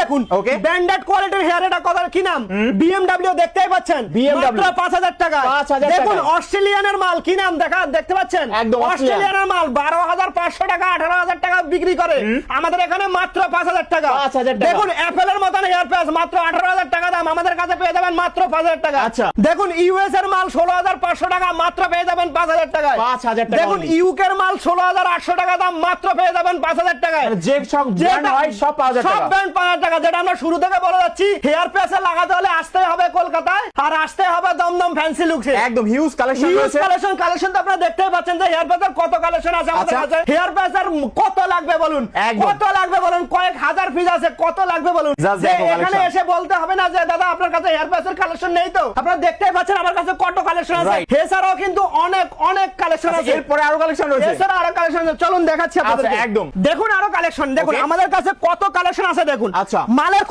দেখুন ওকে ব্র্যান্ডেড কোয়ালিটির হেয়ার এটা কত কি নাম? বিএমডব্লিউ দেখতেই পাচ্ছেন? বিএমডব্লিউ মাত্র 5000 টাকা 5,000 দেখুন। অস্ট্রেলিয়ানের মাল কি নাম? দেখা দেখতে পাচ্ছেন? একদম অস্ট্রেলিয়ান। অস্ট্রেলিয়ানের মাল 12500 টাকা 18000 টাকা বিক্রি করে। আমাদের এখানে মাত্র 5000 টাকা। 5,000 টাকা। দেখুন অ্যাপেলের মতন হেয়ার প্যাচ মাত্র 18000 টাকা আমাদের কাছে পেয়ে যাবেন মাত্র 5000 টাকা আচ্ছা। দেখুন ইউএস এর মাল 16500 টাকা মাত্র পেয়ে যাবেন 5000 টাকায় 5,000 টাকা দেখুন only। ইউকে এর মাল 16800 টাকা দাম মাত্র পেয়ে যাবেন 5000 টাকায় টাকা যে সব ব্র্যান্ড হয় সব পাওয়া যায় সব টাকা ব্র্যান্ড পাওয়া যায় টাকা যেটা আমরা শুরু থেকে বলে যাচ্ছি হেয়ার প্যাসে লাগাতে হলে আসতে আর আসতে হবে দমদম ফ্যান্সি লুকসে একদম huge collection huge collection collection তো আপনারা দেখতেই পাচ্ছেন যে হেয়ার প্যাচের কত কালেকশন আছে আমাদের আচ্ছা। কাছে। হেয়ার প্যাচের কত লাগবে বলুন? কত লাগবে বলুন? কয়েক হাজার পিস আছে কত লাগবে বলুন? যে এখানে এসে বলতে হবে না যে দাদা আপনার কাছে হেয়ার প্যাচের কালেকশন নেই তো? আপনারা দেখতেই পাচ্ছেন আমার কাছে কত কালেকশন আছে. এছাড়াও কিন্তু অনেক অনেক কালেকশন আছে। এরপরে আরও কালেকশন রয়েছে। এছাড়া আরও কালেকশন চলুন দেখাচ্ছি আপনাদের আচ্ছা, একদম। দেখুন আরও কালেকশন দেখুন আমাদের কাছে কত কালেকশন আছে দেখুন। আচ্ছা। মালের